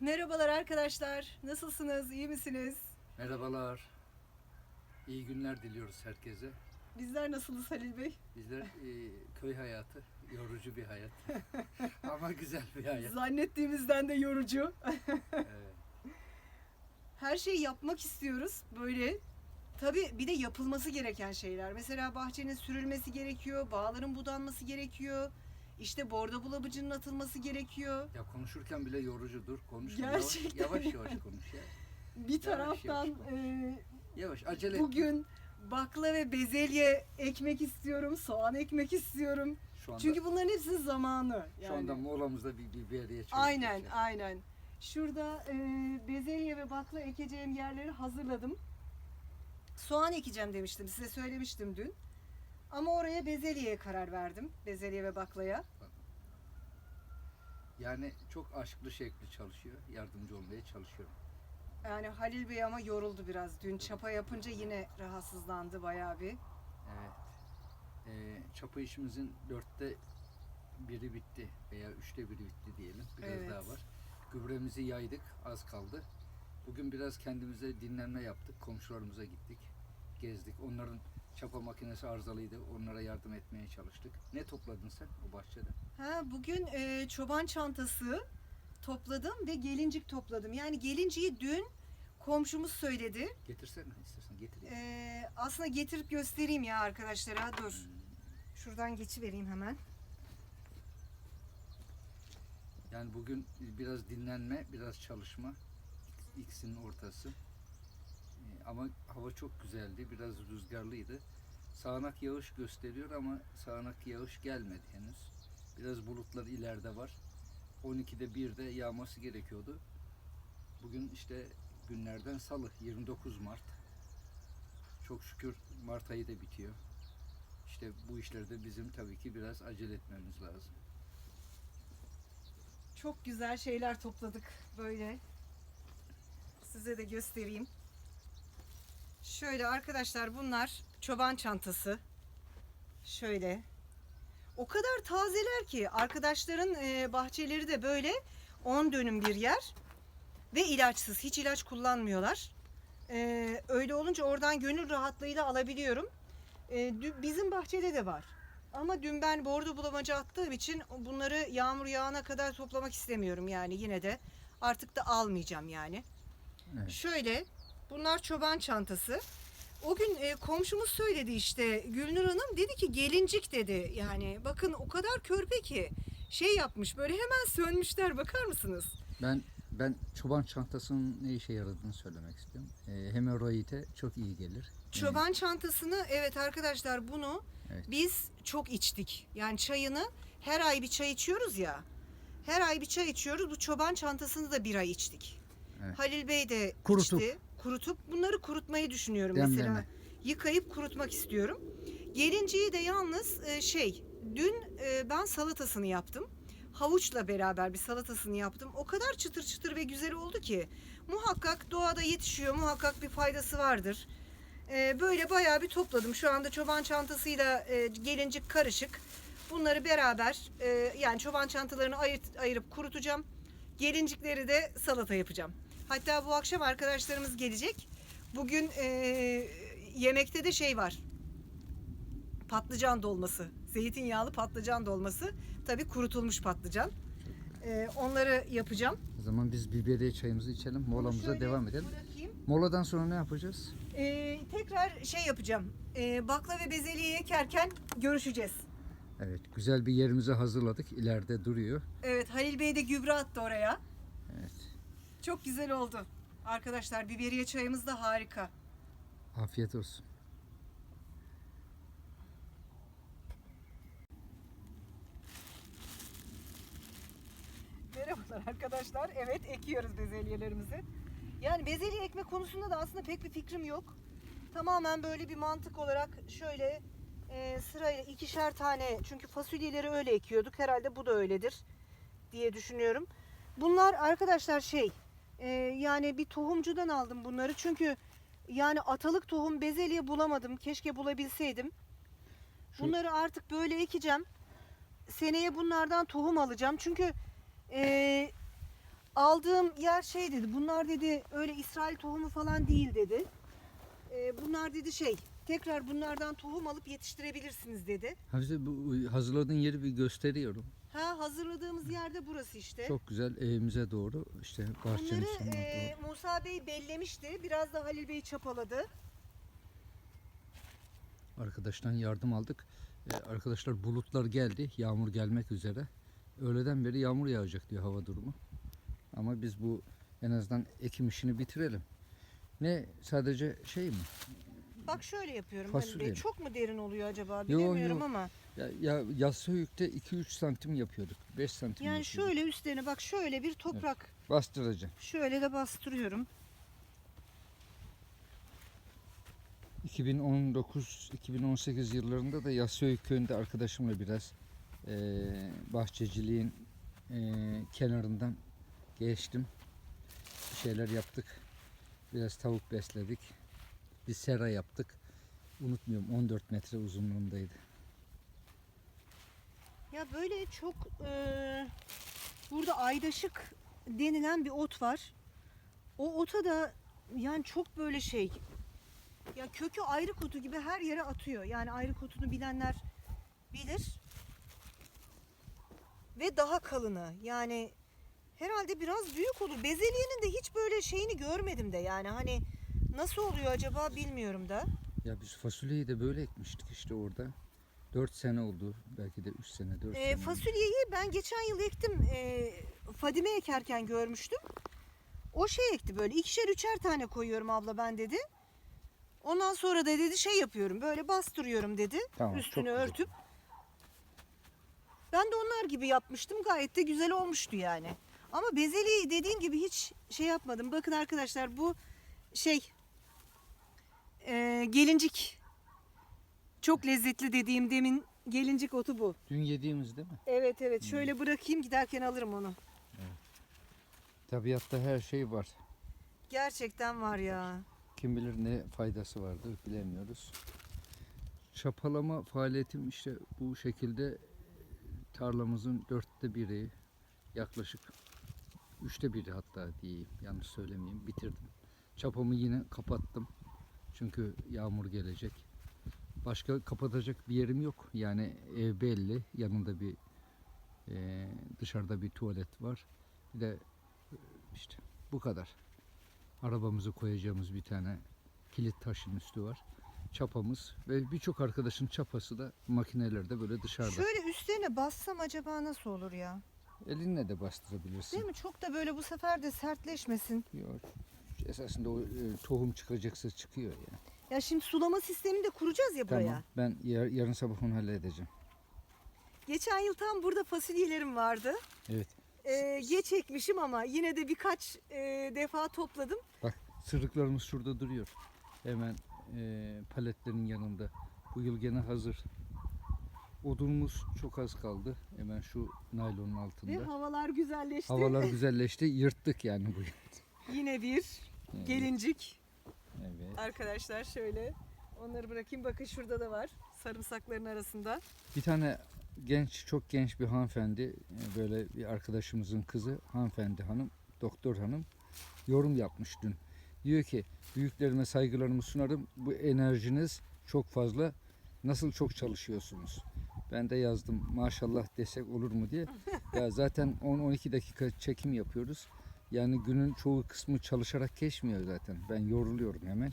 Merhabalar arkadaşlar. Nasılsınız? İyi misiniz? Merhabalar. İyi günler diliyoruz herkese. Bizler nasılız Halil Bey? Bizler e, köy hayatı, yorucu bir hayat. Ama güzel bir hayat. Zannettiğimizden de yorucu. Evet. Her şeyi yapmak istiyoruz böyle. Tabii bir de yapılması gereken şeyler. Mesela bahçenin sürülmesi gerekiyor, bağların budanması gerekiyor. İşte bordo bulabıcının atılması gerekiyor. Ya konuşurken bile yorucudur. Konuş. Gerçekten Yavaş yavaş, yavaş konuş ya. Bir taraftan yavaş e, Yavaş acele. bugün bakla ve bezelye ekmek istiyorum, soğan ekmek istiyorum. şu anda, Çünkü bunların hepsinin zamanı. şu Yani. anda molamızda bir biberiye çektik. Aynen, aynen. Şurada e, bezelye ve bakla ekeceğim yerleri hazırladım. Soğan ekeceğim demiştim, size söylemiştim dün. Ama oraya bezelyeye karar verdim. Bezelye ve baklaya. Yani çok aşklı şekli çalışıyor. Yardımcı olmaya çalışıyorum. Yani Halil Bey ama yoruldu biraz. Dün çapa yapınca yine rahatsızlandı bayağı bir. Evet. Ee, çapa işimizin dörtte biri bitti veya üçte biri bitti diyelim. Biraz Evet. daha var. Gübremizi yaydık, az kaldı. Bugün biraz kendimize dinlenme yaptık. Komşularımıza gittik, gezdik. Onların çapa makinesi arızalıydı. Onlara yardım etmeye çalıştık. Ne topladın sen o bahçede? Ha, bugün e, çoban çantası topladım ve gelincik topladım. Yani gelinciyi dün komşumuz söyledi. Getirsene istersen getir. ya. E, aslında getirip göstereyim ya arkadaşlara. Dur. Hmm. Şuradan geçivereyim hemen. Yani bugün biraz dinlenme, biraz çalışma. İkisinin ortası. Ama hava çok güzeldi, biraz rüzgarlıydı. Sağanak yağış gösteriyor ama sağanak yağış gelmedi henüz. Biraz bulutlar ileride var. 12'de 1'de yağması gerekiyordu. Bugün işte günlerden salı 29 Mart. Çok şükür Mart ayı da bitiyor. İşte bu işlerde bizim tabii ki biraz acele etmemiz lazım. Çok güzel şeyler topladık böyle. Size de göstereyim. Şöyle arkadaşlar bunlar çoban çantası. Şöyle. O kadar tazeler ki arkadaşların e, bahçeleri de böyle 10 dönüm bir yer ve ilaçsız. Hiç ilaç kullanmıyorlar. E, öyle olunca oradan gönül rahatlığıyla alabiliyorum. E, dü- bizim bahçede de var. Ama dün ben bordo bulamaca attığım için bunları yağmur yağana kadar toplamak istemiyorum yani yine de. Artık da almayacağım yani. Evet. Şöyle bunlar çoban çantası. O gün e, komşumuz söyledi işte Gülnur Hanım dedi ki gelincik dedi. Yani bakın o kadar körpe ki şey yapmış böyle hemen sönmüşler bakar mısınız? Ben ben çoban çantasının ne işe yaradığını söylemek istiyorum. E, hemoroide çok iyi gelir. Çoban çantasını evet arkadaşlar bunu Evet. biz çok içtik. Yani çayını her ay bir çay içiyoruz ya. Her ay bir çay içiyoruz. Bu çoban çantasını da bir ay içtik. Evet. Halil Bey de Kurutup. içti. Kurutup bunları kurutmayı düşünüyorum Demleme. mesela. Yıkayıp kurutmak istiyorum. Gelinciyi de yalnız e, şey dün e, ben salatasını yaptım. Havuçla beraber bir salatasını yaptım. O kadar çıtır çıtır ve güzel oldu ki muhakkak doğada yetişiyor. Muhakkak bir faydası vardır. E, böyle bayağı bir topladım. Şu anda çoban çantasıyla e, gelincik karışık. Bunları beraber e, yani çoban çantalarını ayırt, ayırıp kurutacağım. Gelincikleri de salata yapacağım. Hatta bu akşam arkadaşlarımız gelecek. Bugün e, yemekte de şey var. Patlıcan dolması. Zeytinyağlı patlıcan dolması. Tabii kurutulmuş patlıcan. E, onları yapacağım. O zaman biz biberiye çayımızı içelim. Molamıza Şöyle devam edelim. Bırakayım. Moladan sonra ne yapacağız? E, tekrar şey yapacağım. E, bakla ve bezelye ekerken görüşeceğiz. Evet, güzel bir yerimizi hazırladık. İleride duruyor. Evet Halil Bey de gübre attı oraya. Evet. Çok güzel oldu. Arkadaşlar biberiye çayımız da harika. Afiyet olsun. Merhabalar arkadaşlar. Evet ekiyoruz bezelyelerimizi. Yani bezelye ekme konusunda da aslında pek bir fikrim yok. Tamamen böyle bir mantık olarak şöyle e, sırayla ikişer tane çünkü fasulyeleri öyle ekiyorduk. Herhalde bu da öyledir diye düşünüyorum. Bunlar arkadaşlar şey e, yani bir tohumcudan aldım bunları. Çünkü yani atalık tohum bezelye bulamadım. Keşke bulabilseydim. Şu- Bunları artık böyle ekeceğim. Seneye bunlardan tohum alacağım. Çünkü e, aldığım yer şey dedi. Bunlar dedi öyle İsrail tohumu falan değil dedi. Ee, bunlar dedi şey tekrar bunlardan tohum alıp yetiştirebilirsiniz dedi. Hafize bu hazırladığın yeri bir gösteriyorum. Ha hazırladığımız yerde burası işte. Çok güzel evimize doğru işte bahçenin Bunları sonuna e, doğru. Musa Bey bellemişti. Biraz da Halil Bey çapaladı. Arkadaştan yardım aldık. Ee, arkadaşlar bulutlar geldi. Yağmur gelmek üzere. Öğleden beri yağmur yağacak diyor hava durumu. Ama biz bu en azından ekim işini bitirelim. Ne sadece şey mi? Bak şöyle yapıyorum Fasulye mi? Çok mu derin oluyor acaba Yo, bilemiyorum yo. ama. Ya, ya Yassıhöyük'te 2-3 santim yapıyorduk. 5 santim Yani yapıyorduk. şöyle üstlerine bak şöyle bir toprak. Bastıracaksın. Şöyle de bastırıyorum. 2019-2018 yıllarında da Yassıhöyük köyünde arkadaşımla biraz eee, bahçeciliğin eee, kenarından geçtim. Bir şeyler yaptık. Biraz tavuk besledik. Bir sera yaptık. Unutmuyorum 14 metre uzunluğundaydı. Ya böyle çok e, burada aydaşık denilen bir ot var. O ota da yani çok böyle şey ya kökü ayrık otu gibi her yere atıyor. Yani ayrık otunu bilenler bilir. Ve daha kalını. Yani herhalde biraz büyük olur. Bezeliyenin de hiç böyle şeyini görmedim de yani hani nasıl oluyor acaba bilmiyorum da. Ya biz fasulyeyi de böyle ekmiştik işte orada. 4 sene oldu. Belki de 3 sene 4 Ee, sene. fasulyeyi ben geçen yıl ektim. Ee, Fadime ekerken görmüştüm. O şey ekti böyle ikişer üçer tane koyuyorum abla ben dedi. Ondan sonra da dedi şey yapıyorum böyle bastırıyorum dedi. Tamam, çok üstünü güzel. örtüp. Ben de onlar gibi yapmıştım. Gayet de güzel olmuştu yani. Ama bezeliği dediğim gibi hiç şey yapmadım. Bakın arkadaşlar bu şey ee, gelincik. Çok lezzetli dediğim demin gelincik otu bu. Dün yediğimiz değil mi? Evet evet şöyle bırakayım giderken alırım onu. Tabiatta her şey var. Gerçekten var ya. Kim bilir ne faydası vardır bilemiyoruz. Çapalama faaliyetim işte bu şekilde tarlamızın dörtte biri yaklaşık üçte biri hatta diyeyim yanlış söylemeyeyim bitirdim. Çapamı yine kapattım. Çünkü yağmur gelecek. Başka kapatacak bir yerim yok. Yani ev belli. Yanında bir eee, dışarıda bir tuvalet var. Bir de e, işte bu kadar. Arabamızı koyacağımız bir tane kilit taşın üstü var. Çapamız ve birçok arkadaşın çapası da makinelerde böyle dışarıda. Şöyle üstlerine bassam acaba nasıl olur ya? Elinle de bastırabilirsin. Değil mi? Çok da böyle bu sefer de sertleşmesin. Yok. Esasında o e, tohum çıkacaksa çıkıyor ya. Ya şimdi sulama sistemini de kuracağız ya buraya. Tamam. Ben yar- yarın sabah onu halledeceğim. Geçen yıl tam burada fasulyelerim vardı. Evet. Ee, geç ekmişim ama yine de birkaç e, defa topladım. Bak sırıklarımız şurada duruyor. Hemen e, paletlerin yanında. Bu yıl gene hazır. Odunumuz çok az kaldı. Hemen şu naylonun Ve altında. havalar güzelleşti. Havalar güzelleşti. Yırttık yani bu yıl. Yine bir Evet. gelincik. Evet. Arkadaşlar şöyle onları bırakayım. Bakın şurada da var. Sarımsakların arasında. Bir tane genç, çok genç bir hanımefendi, böyle bir arkadaşımızın kızı, hanımefendi hanım, doktor hanım yorum yapmış dün. Diyor ki, büyüklerime saygılarımı sunarım, bu enerjiniz çok fazla, nasıl çok çalışıyorsunuz? Ben de yazdım, maşallah desek olur mu diye. Ya zaten 10-12 dakika çekim yapıyoruz. Yani günün çoğu kısmı çalışarak geçmiyor zaten. Ben yoruluyorum hemen.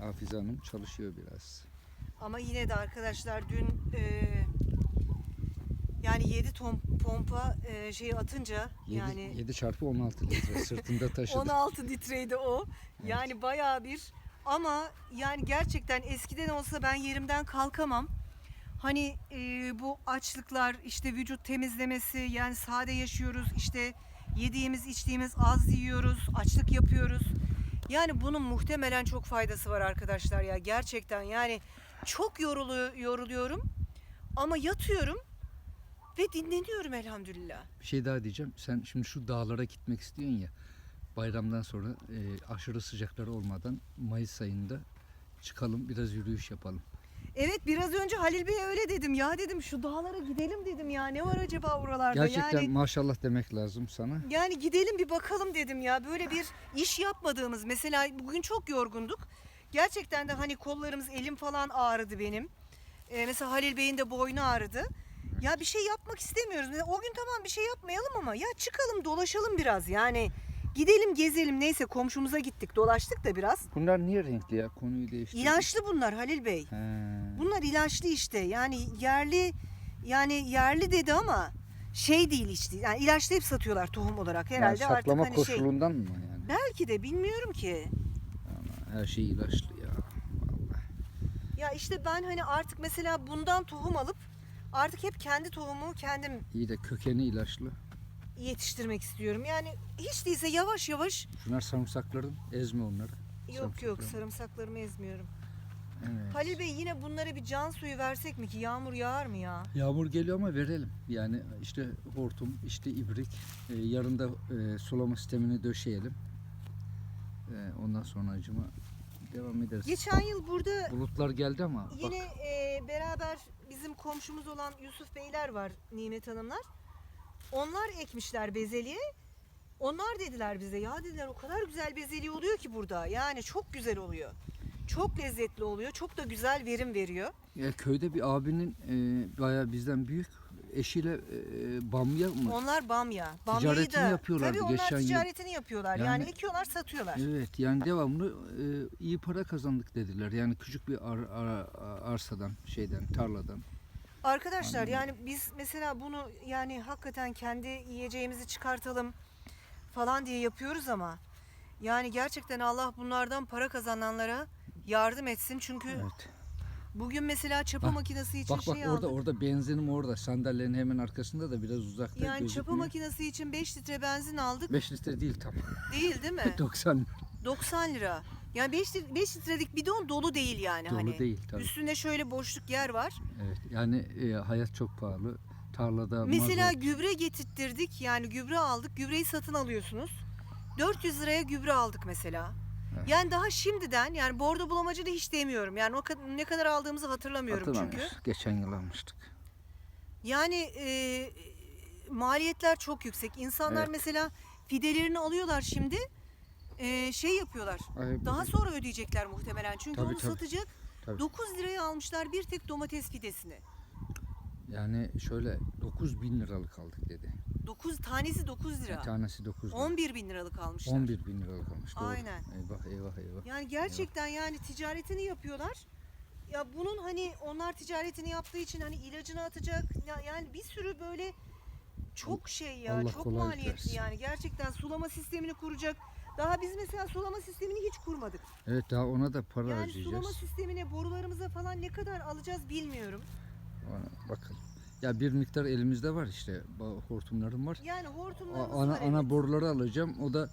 Hafize Hanım çalışıyor biraz. Ama yine de arkadaşlar dün e, yani 7 ton pompa e, şeyi atınca 7, yani 7 çarpı 16 litre sırtında taşıdı. 16 litreydi o. Evet. Yani bayağı bir ama yani gerçekten eskiden olsa ben yerimden kalkamam. Hani e, bu açlıklar işte vücut temizlemesi yani sade yaşıyoruz işte yediğimiz içtiğimiz az yiyoruz açlık yapıyoruz. Yani bunun muhtemelen çok faydası var arkadaşlar ya gerçekten yani çok yorulu, yoruluyorum ama yatıyorum ve dinleniyorum elhamdülillah. Bir şey daha diyeceğim. Sen şimdi şu dağlara gitmek istiyorsun ya. Bayramdan sonra e, aşırı sıcaklar olmadan Mayıs ayında çıkalım biraz yürüyüş yapalım. Evet biraz önce Halil Bey'e öyle dedim. Ya dedim şu dağlara gidelim dedim ya. Ne var acaba oralarda? Gerçekten yani maşallah demek lazım sana. yani gidelim bir bakalım dedim ya. Böyle bir iş yapmadığımız mesela bugün çok yorgunduk. Gerçekten de hani kollarımız elim falan ağrıdı benim. Ee, mesela Halil Bey'in de boynu ağrıdı. Ya bir şey yapmak istemiyoruz. O gün tamam bir şey yapmayalım ama ya çıkalım dolaşalım biraz yani. Gidelim gezelim neyse komşumuza gittik dolaştık da biraz. Bunlar niye renkli ya? Konuyu değiştirdik. İlaçlı bunlar Halil Bey. He. Bunlar ilaçlı işte. Yani yerli yani yerli dedi ama şey değil işte. Yani ilaçlayıp satıyorlar tohum olarak Yani herhalde artık saklama hani şey. koşulundan mı yani? Belki de bilmiyorum ki. Her şey ilaçlı ya. Vallahi. Ya işte ben hani artık mesela bundan tohum alıp artık hep kendi tohumumu kendim İyi de kökeni ilaçlı. Yetiştirmek istiyorum. Yani hiç değilse yavaş yavaş Şunlar sarımsakların. Ezme onları. yok yok sarımsaklarımı ezmiyorum. Evet. Halil Bey yine bunlara bir can suyu versek mi ki yağmur yağar mı ya? Yağmur geliyor ama verelim. Yani işte hortum, işte ibrik. Ee, yarın da e, sulama sistemini döşeyelim. Ee, ondan sonra acıma devam ederiz. Geçen yıl burada Bulutlar geldi ama Yine bak e, beraber bizim komşumuz olan Yusuf Beyler var Nimet Hanımlar. Onlar ekmişler bezeliğe. Onlar dediler bize ya dediler o kadar güzel bezeliği oluyor ki burada. Yani çok güzel oluyor. Çok lezzetli oluyor. Çok da güzel verim veriyor. ya köyde bir abinin e, bayağı bizden büyük eşiyle e, bamya mı? Onlar bamya. Bamyayı Ticaretini da, yapıyorlardı Tabii onlar geçen yıl. ticaretini yapıyorlar. Yani, Yani- ekiyorlar satıyorlar. Evet yani devamlı e, iyi para kazandık dediler. Yani küçük bir ar- ar- arsadan, şeyden, tarladan. Arkadaşlar Anladım. yani biz mesela bunu yani hakikaten kendi yiyeceğimizi çıkartalım falan diye yapıyoruz ama yani gerçekten Allah bunlardan para kazananlara yardım etsin. Çünkü Evet. bugün mesela çapa Bak, makinesi için Bak bak şey orada aldık. orada benzinim orada. Sandalyenin hemen arkasında da biraz uzakta Yani çapa gözükmüyor. makinesi için 5 litre benzin aldık. 5 litre değil tam. Değil değil mi? 90 90 lira. Yani 5, 5 litrelik bidon dolu değil yani dolu hani. değil tabii. Üstünde şöyle boşluk yer var. Evet. Yani e, hayat çok pahalı. Tarlada Mesela mazot. gübre getirttirdik. Yani gübre aldık. Gübreyi satın alıyorsunuz. 400 liraya gübre aldık mesela. Evet. Yani daha şimdiden yani bordo bulamacı da hiç demiyorum. Yani o kadar, ne kadar aldığımızı hatırlamıyorum çünkü. Geçen yıl almıştık. Yani e, maliyetler çok yüksek. İnsanlar Evet. mesela fidelerini alıyorlar şimdi. E, şey yapıyorlar. Ay, Daha bugün- sonra ödeyecekler muhtemelen. Çünkü Tabii, onu tabii. satacak. Tabii. 9 liraya almışlar bir tek domates fidesini. Yani şöyle 9 bin liralık aldık dedi. 9 tanesi 9 lira. Bir tanesi 9 lira. 11 bin liralık almışlar. 11 bin liralık almış. Doğru. Aynen. Eyvah eyvah eyvah. Yani gerçekten yani ticaretini yapıyorlar. Ya bunun hani onlar ticaretini yaptığı için hani ilacını atacak. Ya- Yani bir sürü böyle çok şey ya, Allah çok kolaylık maliyetli versin. yani. Gerçekten sulama sistemini kuracak. Daha biz mesela sulama sistemini hiç kurmadık. Evet daha ona da para Yani harcayacağız. sulama sistemine borularımıza falan ne kadar alacağız bilmiyorum. Ona bakalım. Ya bir miktar elimizde var işte. Hortumlarım var. Yani hortumlarımız ana var. ana evet. boruları alacağım. O da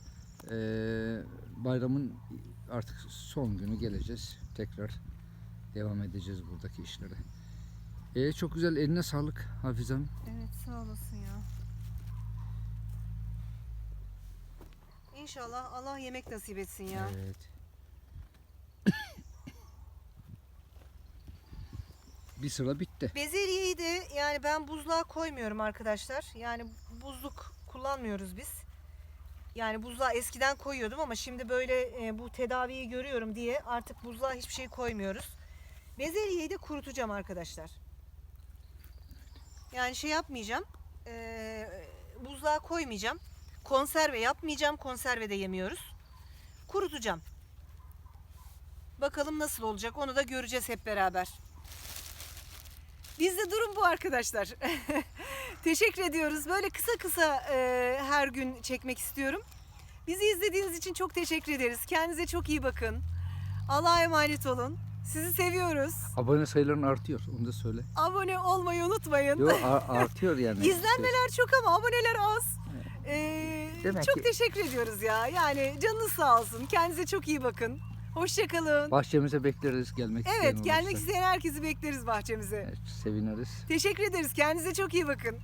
eee, bayramın artık son günü geleceğiz. Tekrar devam edeceğiz buradaki işlere. E çok güzel eline sağlık Hafizem. Evet sağ olasın ya. İnşallah Allah yemek nasip etsin ya. Evet. bir sıra bitti. Bezelyeyi de yani ben buzluğa koymuyorum arkadaşlar. Yani buzluk kullanmıyoruz biz. Yani buzluğa eskiden koyuyordum ama şimdi böyle e, bu tedaviyi görüyorum diye artık buzluğa hiçbir şey koymuyoruz. Bezelyeyi de kurutacağım arkadaşlar. Yani şey yapmayacağım. e, buzluğa koymayacağım. Konserve yapmayacağım. Konserve de yemiyoruz. Kurutacağım. Bakalım nasıl olacak onu da göreceğiz hep beraber. Bizde durum bu arkadaşlar. Teşekkür ediyoruz. Böyle kısa kısa e, her gün çekmek istiyorum. Bizi izlediğiniz için çok teşekkür ederiz. Kendinize çok iyi bakın. Allah'a emanet olun. Sizi seviyoruz. Abone sayıların artıyor. Onu da söyle. Abone olmayı unutmayın. Yo artıyor yani. İzlenmeler çok ama aboneler az. Ee, Demek çok ki- teşekkür ediyoruz ya. Yani canınız sağ olsun. Kendinize çok iyi bakın. Hoşçakalın. Bahçemize bekleriz gelmek isteyen Evet gelmek olursa. isteyen herkesi bekleriz bahçemize. Evet, seviniriz. Teşekkür ederiz. Kendinize çok iyi bakın.